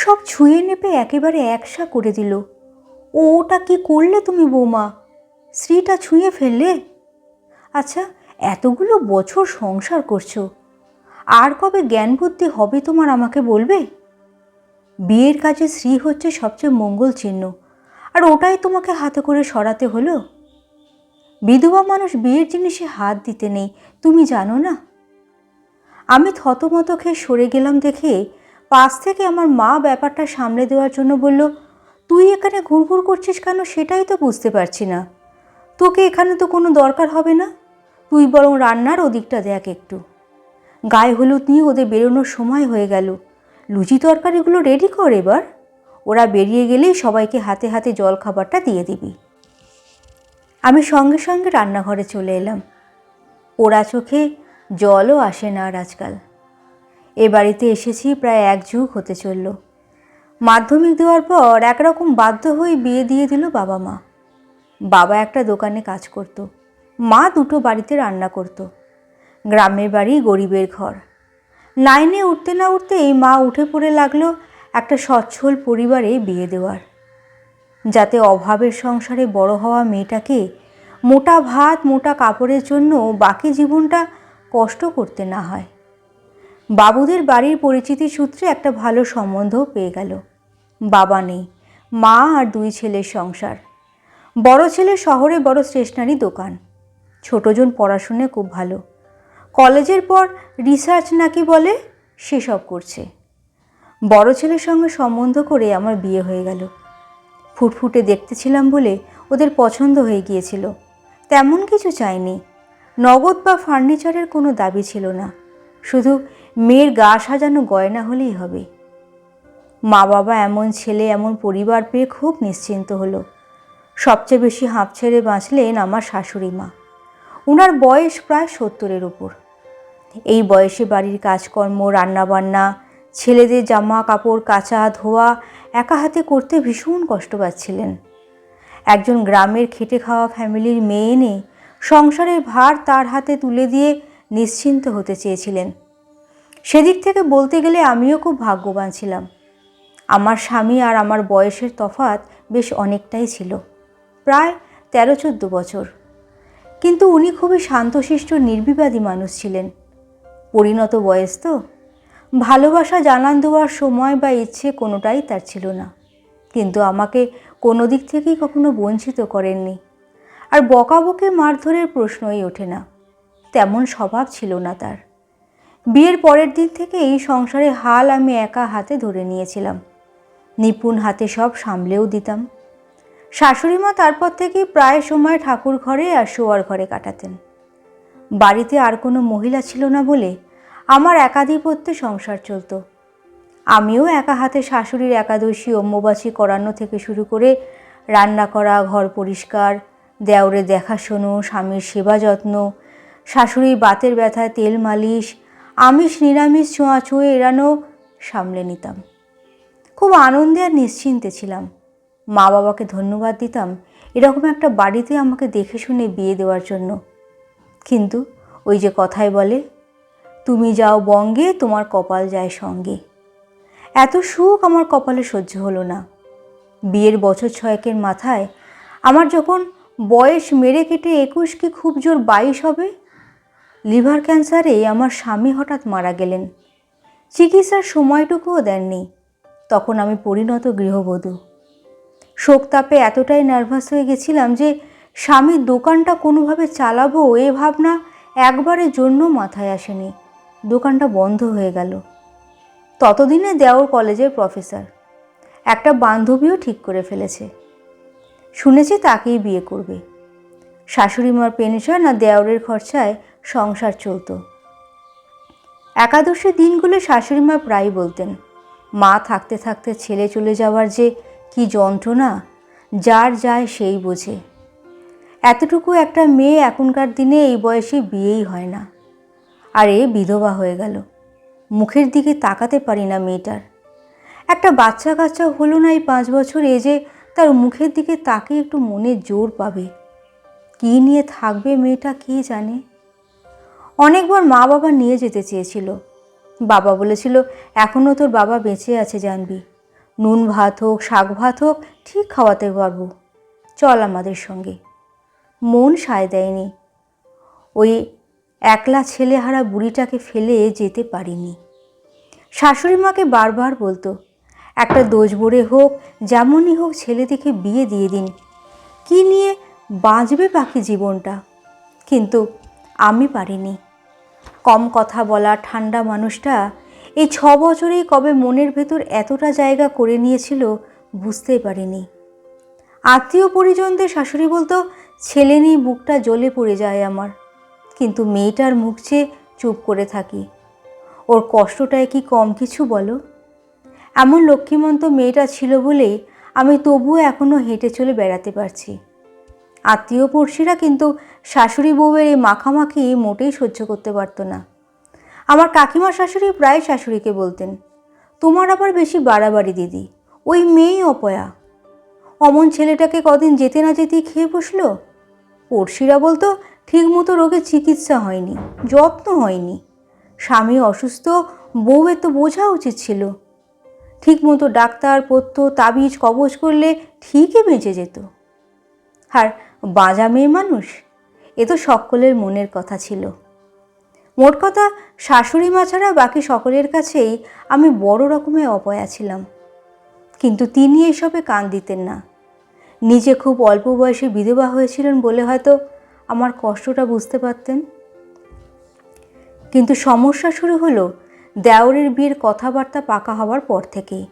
সব ছুঁয়ে নেপে একেবারে একসা করে দিল। ও ওটা কি করলে তুমি বৌমা? স্ত্রীটা ছুঁয়ে ফেললে? আচ্ছা এতগুলো বছর সংসার করছ, আর কবে জ্ঞান বুদ্ধি হবে তোমার আমাকে বলবে? বিয়ের কাজে স্ত্রী হচ্ছে সবচেয়ে মঙ্গল চিহ্ন, আর ওটাই তোমাকে হাতে করে সরাতে হলো? বিধবা মানুষ বিয়ের জিনিসে হাত দিতে নেই, তুমি জানো না? আমি থতমত খেয়ে সরে গেলাম দেখে পাশ থেকে আমার মা ব্যাপারটা সামলে দেওয়ার জন্য বলল, তুই এখানে ঘুরঘুর করছিস কেন সেটাই তো বুঝতে পারছি না। তোকে এখানে তো কোনো দরকার হবে না। তুই বরং রান্নার ওদিকটা দেখ একটু। গায়ে হলুদ নিয়ে ওদের বেরোনোর সময় হয়ে গেল। লুচি তরকারিগুলো রেডি কর এবার। ওরা বেরিয়ে গেলেই সবাইকে হাতে হাতে জল খাবারটা দিয়ে দিবি। আমি সঙ্গে সঙ্গে রান্নাঘরে চলে এলাম। ওরা চোখে জলও আসে না আর আজকাল। এ বাড়িতে এসেছি প্রায় এক যুগ হতে চলল। মাধ্যমিক দেওয়ার পর একরকম বাধ্য হয়ে বিয়ে দিয়ে দিল বাবা মা। বাবা একটা দোকানে কাজ করত। মা দুটো বাড়িতে রান্না করত। গ্রামের বাড়ি গরিবের ঘর। নাইনে উঠতে না উঠতেই মা উঠে পড়ে লাগল একটা সচ্ছল পরিবারে বিয়ে দেওয়ার। যাতে অভাবের সংসারে বড় হওয়া মেয়েটাকে মোটা ভাত, মোটা কাপড়ের জন্য বাকি জীবনটা কষ্ট করতে না হয়। বাবুদের বাড়ির পরিচিতি সূত্রে একটা ভালো সম্বন্ধও পেয়ে গেল। বাবা নেই, মা আর দুই ছেলের সংসার। বড় ছেলে শহরে, বড় স্টেশনারি দোকান। ছোটজন পড়াশুনে খুব ভালো। কলেজের পর রিসার্চ নাকি বলে সেসব করছে। বড় ছেলের সঙ্গে সম্বন্ধ করে আমার বিয়ে হয়ে গেল। ফুটফুটে দেখতেছিলাম বলে ওদের পছন্দ হয়ে গিয়েছিল। তেমন কিছু চাইনি। নগদ বা ফার্নিচারের কোনো দাবি ছিল না। শুধু মেয়ের গা সাজানো গয়না হলেই হবে। মা বাবা এমন ছেলে, এমন পরিবার পেয়ে খুব নিশ্চিন্ত হলো। সবচেয়ে বেশি হাঁপ ছেড়ে বাঁচলেন আমার শাশুড়ি মা। ওনার বয়স প্রায় সত্তরের উপর। এই বয়সে বাড়ির কাজকর্ম, রান্নাবান্না, ছেলেদের জামা কাপড় কাচা ধোয়া একা হাতে করতে ভীষণ কষ্ট পাচ্ছিলেন। একজন গ্রামের খেটে খাওয়া ফ্যামিলির মেয়ে এনে সংসারের ভার তার হাতে তুলে দিয়ে নিশ্চিন্ত হতে চেয়েছিলেন। সেদিক থেকে বলতে গেলে আমিও খুব ভাগ্যবান ছিলাম। আমার স্বামী আর আমার বয়সের তফাত বেশ অনেকটাই ছিল, প্রায় তেরো চোদ্দ বছর। কিন্তু উনি খুবই শান্তশিষ্ট, নির্বিবাদী মানুষ ছিলেন। পরিণত বয়স তো। ভালোবাসা জানান দেওয়ার সময় বা ইচ্ছে কোনোটাই তার ছিল না। কিন্তু আমাকে কোনো দিক থেকেই কখনো বঞ্চিত করেননি। আর বকাবকে মারধরের প্রশ্নই ওঠে না। তেমন স্বভাব ছিল না তার। বিয়ের পরের দিন থেকে এই সংসারে হাল আমি একা হাতে ধরে নিয়েছিলাম। নিপুণ হাতে সব সামলেও দিতাম। শাশুড়ি মা তারপর থেকেই প্রায় সময় ঠাকুর ঘরে আর শোয়ার ঘরে কাটাতেন। বাড়িতে আর কোনো মহিলা ছিল না বলে আমার একাধিপত্যে সংসার চলতো। আমিও একা হাতে শাশুড়ির একাদশী অম্বুবাসী করানো থেকে শুরু করে রান্না করা, ঘর পরিষ্কার, দেওরে দেখাশোনো, স্বামীর সেবা যত্ন শাশুড়ির বাতের ব্যথায় তেল মালিশ, আমিষ, নিরামিষ ছোঁয়াছুঁয়ে এড়ানো সামলে নিতাম। খুব আনন্দে আর নিশ্চিন্তে ছিলাম। মা বাবাকে ধন্যবাদ দিতাম এরকম একটা বাড়িতে আমাকে দেখে শুনে বিয়ে দেওয়ার জন্য। কিন্তু ওই যে কথায় বলে, তুমি যাও বঙ্গে, তোমার কপাল যায় সঙ্গে। এত সুখ আমার কপালে সহ্য হলো না। বিয়ের বছর ছয়েকের মাথায় আমার যখন বয়স মেরে কেটে একুশ কি খুব জোর বাইশ হবে লিভার ক্যান্সারে আমার স্বামী হঠাৎ মারা গেলেন। চিকিৎসার সময়টুকুও দেননি। তখন আমি পরিণত গৃহবধূ। শোকতাপে এতটাই নার্ভাস হয়ে গেছিলাম যে স্বামীর দোকানটা কোনোভাবে চালাবো এ ভাবনা একবারের জন্য মাথায় আসেনি। দোকানটা বন্ধ হয়ে গেল। ততদিনে দেওর কলেজের প্রফেসর একটা বান্ধবীও ঠিক করে ফেলেছে। শুনেছি তাকেই বিয়ে করবে। শাশুড়ি মার পেনশন আর দেওরের খরচায় সংসার চলতো। একাদশী দিনগুলো শাশুড়ি মা প্রায় বলতেন, মা থাকতে থাকতে ছেলে চলে যাওয়ার যে কি যন্ত্রণা, যার যায় সেই বোঝে। এতটুকু একটা মেয়ে এখনকার দিনে এই বয়সে বিয়েই হয় না। আর এ বিধবা হয়ে গেল। মুখের দিকে তাকাতে পারি না মেয়েটার। একটা বাচ্চা কাচ্চা হলো না এই পাঁচ বছর এ যে তার মুখের দিকে তাকে একটু মনে জোর পাবে। কী নিয়ে থাকবে মেয়েটা কে জানে? অনেকবার মা বাবা নিয়ে যেতে চেয়েছিল। বাবা বলেছিল এখনও তোর বাবা বেঁচে আছে জানবি। নুন ভাত হোক, শাক ভাত হোক, ঠিক খাওয়াতে পারব। চল আমাদের সঙ্গে। মন সায় দেয়নি। ওই একলা ছেলেহারা বুড়িটাকে ফেলে যেতে পারিনি। শাশুড়ি মাকে বারবার বলতো, একটা ভরে হোক, যেমনই হোক ছেলে দেখে বিয়ে দিয়ে দিন। কি নিয়ে বাঁচবে বাকি জীবনটা? কিন্তু আমি পারিনি। কম কথা বলা ঠান্ডা মানুষটা এই ছ বছরেই কবে মনের ভেতর এতটা জায়গা করে নিয়েছিল বুঝতেই পারিনি। আত্মীয় পরিজনদের শাশুড়ি বলতো, ছেলে নেই, বুকটা জ্বলে পড়ে যায় আমার। কিন্তু মেয়েটার মুখ চেয়ে চুপ করে থাকি। ওর কষ্টটায় কি কম কিছু বলো? এমন লক্ষ্মীমন্ত মেয়েটা ছিল বলেই আমি তবুও এখনও হেঁটে চলে বেড়াতে পারছি। আত্মীয় পড়শিরা কিন্তু শাশুড়ি বউয়ের এই মাখামাখি মোটেই সহ্য করতে পারতো না। আমার কাকিমা শাশুড়ি প্রায় শাশুড়িকে বলতেন, তোমার আবার বেশি বাড়াবাড়ি দিদি, ওই মেয়েই অপয়া। অমন ছেলেটাকে কদিন যেতে না যেতেই খেয়ে বসল? পড়শিরা বলতো, ঠিকমতো রোগের চিকিৎসা হয়নি, যত্ন হয়নি। স্বামী অসুস্থ, বউয়ের তো বোঝা উচিত ছিল। ঠিকমতো ডাক্তার পথ্য তাবিজ, কবজ করলে ঠিকই বেঁচে যেত। আর বাজা মেয়ে মানুষ? এ তো সকলের মনের কথা ছিল। মোট কথা, শাশুড়ি মা ছাড়া বাকি সকলের কাছেই আমি বড় রকমের অপয়া ছিলাম। কিন্তু তিনি এসবে কান দিতেন না। নিজে খুব অল্প বয়সে বিধবা হয়েছিলেন বলে হয়তো আমার কষ্টটা বুঝতে পারতেন। কিন্তু সমস্যা শুরু হলো দেওরের বিয়ের কথাবার্তা পাকা হওয়ার পর থেকেই।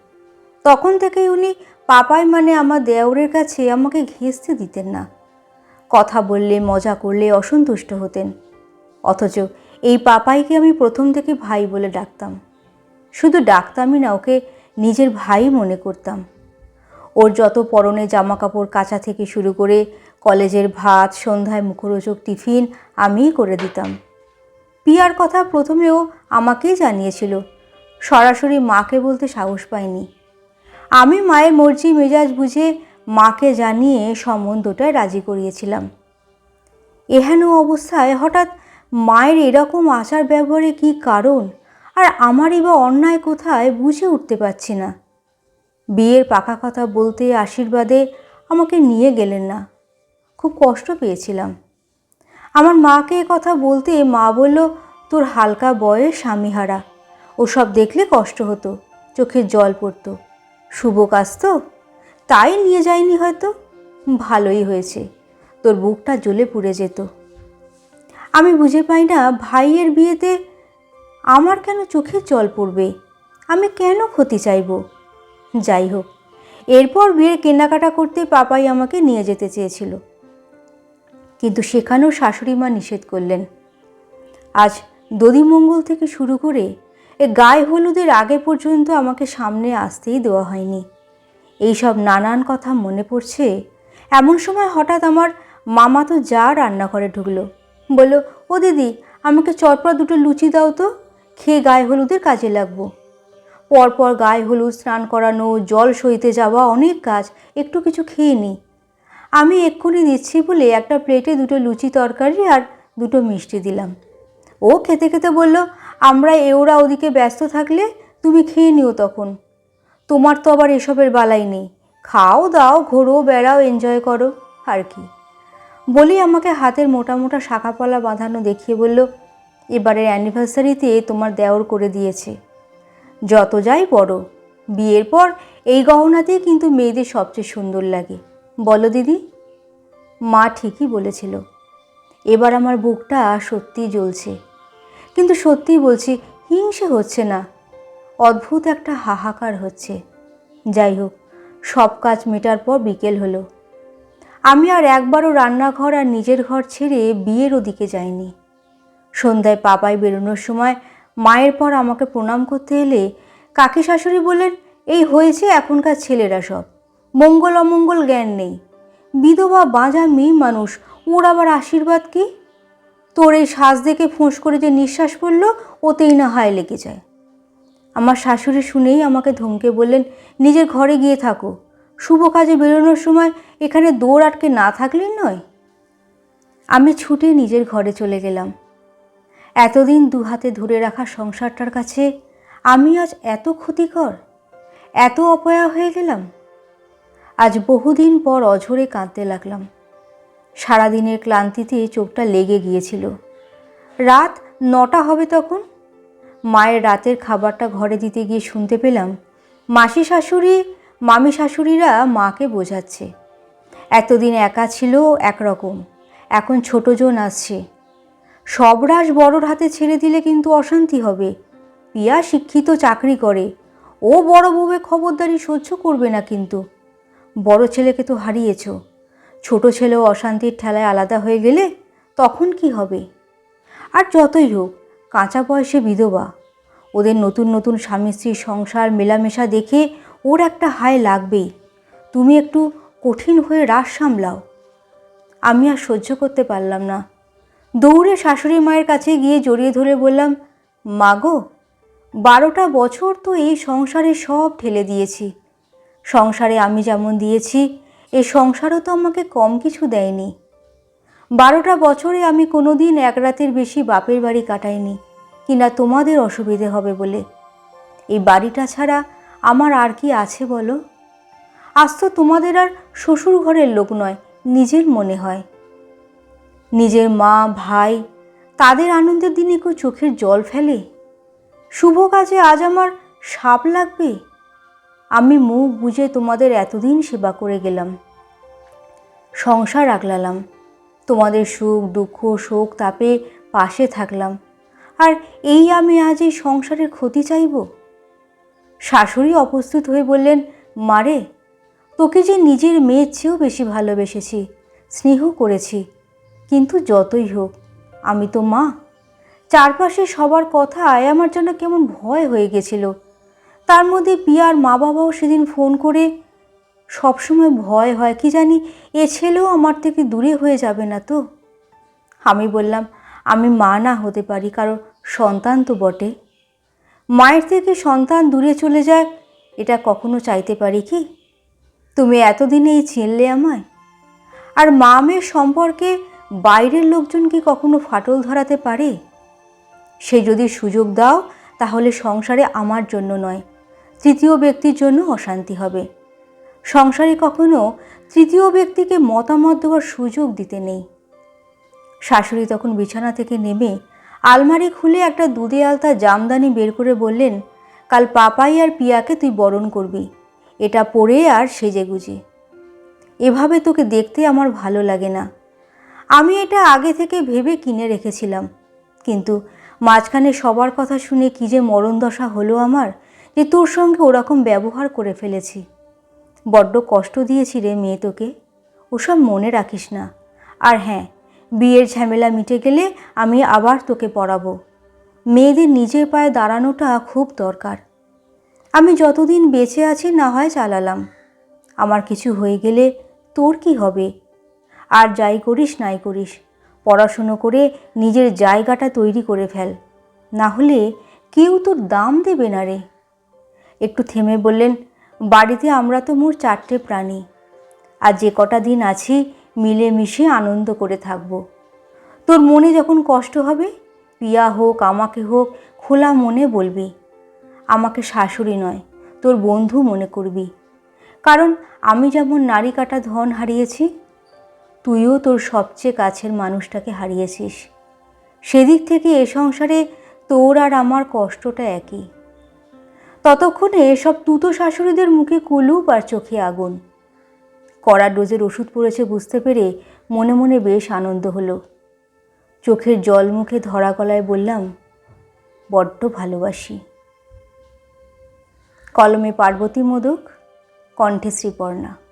তখন থেকেই উনি, পাপাই মানে আমার দেওরের কাছে আমাকে ঘেঁচতে দিতেন না। কথা বললে, মজা করলে অসন্তুষ্ট হতেন। অথচ এই পাপাইকে আমি প্রথম থেকে ভাই বলে ডাকতাম। শুধু ডাকতামই না, ওকে নিজের ভাই মনে করতাম। ওর যত পরনে জামা কাপড় কাচা থেকে শুরু করে কলেজের ভাত, সন্ধ্যায় মুখরোচক টিফিন আমিই করে দিতাম। পিয়ার কথা প্রথমেও আমাকেই জানিয়েছিল। সরাসরি মাকে বলতে সাহস পাইনি। আমি মায়ের মর্জি মেজাজ বুঝে মাকে জানিয়ে সম্বন্ধটায় রাজি করিয়েছিলাম। এহেন অবস্থায় হঠাৎ মায়ের এরকম আচার ব্যবহারে কী কারণ? আর আমারই বা অন্যায় কোথায় বুঝে উঠতে পারছি না। বিয়ের পাকা কথা বলতে আশীর্বাদে আমাকে নিয়ে গেলেন না। খুব কষ্ট পেয়েছিলাম। আমার মাকে কথা বলতে মা বলল, তোর হালকা বয়স, স্বামীহারা। ওসব দেখলে কষ্ট হতো। চোখের জল পড়তো। শুভ কাজ তো? তাই নিয়ে যায়নি হয়তো? ভালোই হয়েছে। তোর বুকটা জ্বলে পুড়ে যেত। আমি বুঝে পাই না ভাইয়ের বিয়েতে আমার কেন চোখে জল পড়বে? আমি কেন ক্ষতি চাইব? যাই হোক, এরপর বিয়ের কেনাকাটা করতে পাপাই আমাকে নিয়ে যেতে চেয়েছিল। কিন্তু সেখানেও শাশুড়ি মা নিষেধ করলেন। আজ দধিমঙ্গল থেকে শুরু করে এ গায়ে হলুদের আগে পর্যন্ত আমাকে সামনে আসতেই দেওয়া হয়নি। এইসব নানান কথা মনে পড়ছে। এমন সময় হঠাৎ আমার মামা তো যা রান্নাঘরে ঢুকলো। বলল, ও দিদি, আমাকে চটপট দুটো লুচি দাও তো, খেয়ে গায়ে হলুদের কাজে লাগবো। পরপর গায়ে হলুদ স্নান করানো, জল সইতে যাওয়া অনেক কাজ, একটু কিছু খেয়ে নিই আমি এক্ষুনি দিচ্ছি বলে একটা প্লেটে দুটো লুচি তরকারি আর দুটো মিষ্টি দিলাম। ও খেতে খেতে বলল, আমরা এওরা ওদিকে ব্যস্ত থাকলে, তুমি খেয়ে নিও তখন। তোমার তো আবার এসবের বালাই নেই। খাও, দাও, ঘোরো, বেড়াও এনজয় করো। আর কি? বলি আমাকে হাতের মোটা মোটা শাখাপলা বাঁধানো দেখিয়ে বলল, এবারের অ্যানিভার্সারিতে তোমার দেওর করে দিয়েছে। যত যাই বড় বিয়ের পর এই গহনাতেই কিন্তু মেয়েদের সবচেয়ে সুন্দর লাগে। বলো দিদি? মা ঠিকই বলেছিল, এবার আমার বুকটা সত্যিই জ্বলছে। কিন্তু সত্যিই বলছি, হিংসে হচ্ছে না। অদ্ভুত একটা হাহাকার হচ্ছে। যাই হোক সব কাজ মেটার পর বিকেল হলো। আমি আর একবারও রান্নাঘর আর নিজের ঘর ছেড়ে বিয়ের ওদিকে যাইনি। সন্ধ্যায় পাপাই বেরোনোর সময় মায়ের পর আমাকে প্রণাম করতে এলে কাকি শাশুড়ি বললেন, এই হয়েছে এখনকার ছেলেরা সব। মঙ্গল অমঙ্গল জ্ঞান নেই। বিধবা বাঁজা মেয়ে মানুষ, ওর আবার আশীর্বাদ কি? তোর এই শ্বাস দেখে ফোঁস করে যে নিঃশ্বাস পড়ল, ওতেই না হায় লেগে যায়। আমার শাশুড়ি শুনেই আমাকে ধমকে বললেন, নিজের ঘরে গিয়ে থাকো। শুভ কাজে বেরোনোর সময় এখানে দৌড় আটকে না থাকলেই নয়। আমি ছুটে নিজের ঘরে চলে গেলাম। এতদিন দু হাতে ধরে রাখা সংসারটার কাছে আমি আজ এত ক্ষতিকর, এত অপয়া হয়ে গেলাম। আজ বহুদিন পর অঝরে কাঁদতে লাগলাম। সারাদিনের ক্লান্তিতে চোখটা লেগে গিয়েছিল। রাত নটা হবে তখন। মায়ের রাতের খাবারটা ঘরে দিতে গিয়ে শুনতে পেলাম, মাসি শাশুড়ি, মামি শাশুড়িরা মাকে বোঝাচ্ছে। এতদিন একা ছিল একরকম, এখন ছোট জন আসছে। সব রাস বড়োর হাতে ছেড়ে দিলে কিন্তু অশান্তি হবে। পিয়া শিক্ষিত চাকরি করে, ও বড় বউয়ে খবরদারি সহ্য করবে না কিন্তু। বড় ছেলেকে তো হারিয়েছ, ছোট ছেলেও অশান্তির ঠেলায় আলাদা হয়ে গেলে তখন কি হবে? আর যতই হোক কাঁচা বয়সে বিধবা। ওদের নতুন নতুন স্বামী স্ত্রীর সংসার মেলামেশা দেখে ওর একটা হায় লাগবেই। তুমি একটু কঠিন হয়ে রাস সামলাও। আমি আর সহ্য করতে পারলাম না। দৌড়ে শাশুড়ি মায়ের কাছে গিয়ে জড়িয়ে ধরে বললাম মাগো বারোটা বছর তো এই সংসারে সব ঠেলে দিয়েছি। সংসারে আমি যেমন দিয়েছি, এ সংসারও তো আমাকে কম কিছু দেয়নি। বারোটা বছরে আমি কোনো দিন এক রাতের বেশি বাপের বাড়ি কাটাইনি, কিনা তোমাদের অসুবিধে হবে বলে। এই বাড়িটা ছাড়া আমার আর কি আছে বলো? আজ তো তোমাদের আর শ্বশুর ঘরের লোক নয়, নিজের মনে হয়। নিজের মা, ভাই, তাদের আনন্দের দিনে কেউ চোখের জল ফেলে? শুভ কাজে আজ আমার সাপ লাগবে? আমি মুখ বুঝে তোমাদের এতদিন সেবা করে গেলাম, সংসার আগলালাম। তোমাদের সুখ, দুঃখ, শোক তাপে পাশে থাকলাম। আর এই আমি আজ এই সংসারের ক্ষতি চাইব? শাশুড়ি অপ্রস্তুত হয়ে বললেন মারে তোকে যে নিজের মেয়ের চেয়েও বেশি ভালোবেসেছি, স্নেহ করেছি, কিন্তু যতই হোক, আমি তো মা। চারপাশে সবার কথায় আমার জন্য কেমন ভয় হয়ে গেছিল। তার মধ্যে পিয়ার মা বাবাও সেদিন ফোন করে সবসময় ভয় হয়, কি জানি, এ ছেলেও আমার থেকে দূরে হয়ে যাবে না তো। আমি বললাম, আমি মা না হতে পারি, কারণ সন্তান তো বটে। মায়ের থেকে সন্তান দূরে চলে যায়, এটা কখনো চাইতে পারি কি? তুমি এতদিনেই চিনলে আমায়? আর মা মেয়ের সম্পর্কে বাইরের লোকজন কি কখনো ফাটল ধরাতে পারে? সে যদি সুযোগ দাও, তাহলে সংসারে আমার জন্য নয়, তৃতীয় ব্যক্তির জন্য অশান্তি হবে। সংসারে কখনো তৃতীয় ব্যক্তিকে মতামত দেওয়ার সুযোগ দিতে নেই। শাশুড়ি তখন বিছানা থেকে নেমে আলমারি খুলে একটা দুধে আলতা জামদানি বের করে বললেন, কাল পাপাই আর পিয়াকে তুই বরণ করবি। এটা পরে আর সেজে গুজে। এভাবে তোকে দেখতে আমার ভালো লাগে না। আমি এটা আগে থেকে ভেবে কিনে রেখেছিলাম। কিন্তু মাঝখানে সবার কথা শুনে কী যে মরণ দশা হলো আমার, যে তোর সঙ্গে ওরকম ব্যবহার করে ফেলেছি। বড্ড কষ্ট দিয়েছি রে মেয়ে তোকে। ওসব মনে রাখিস না। আর হ্যাঁ বিয়ের ঝামেলা মিটে গেলে আমি আবার তোকে পড়াবো। মেয়েদের নিজের পায়ে দাঁড়ানোটা খুব দরকার। আমি যতদিন বেঁচে আছি না হয় চালালাম। আমার কিছু হয়ে গেলে তোর কি হবে? আর যাই করিস নাই করিস, পড়াশুনো করে নিজের জায়গাটা তৈরি করে ফেল। না হলে কেউ তোর দাম দেবে না রে। একটু থেমে বললেন বাড়িতে আমরা তো মোর চারটে প্রাণী। আর যে কটা দিন আছি, মিলেমিশে আনন্দ করে থাকব। তোর মনে যখন কষ্ট হবে, পিয়া হোক, আমাকে হোক, খোলা মনে বলবি। আমাকে শাশুড়ি নয়, তোর বন্ধু মনে করবি। কারণ আমি যেমন নারী কাটা ধন হারিয়েছি, তুইও তোর সবচেয়ে কাছের মানুষটাকে হারিয়েছিস। সেদিক থেকে এ সংসারে তোর আর আমার কষ্টটা একই। ততক্ষণে সব তুতো শাশুড়িদের মুখে কুলুপ আর চোখে আগুন। কড়া ডোজের ওষুধ পড়েছে বুঝতে পেরে মনে মনে বেশ আনন্দ হলো। চোখের জল মুখে ধরা গলায় বললাম, বড্ড ভালোবাসি। কলমে পার্বতী মোদক, কণ্ঠে শ্রীপর্ণা।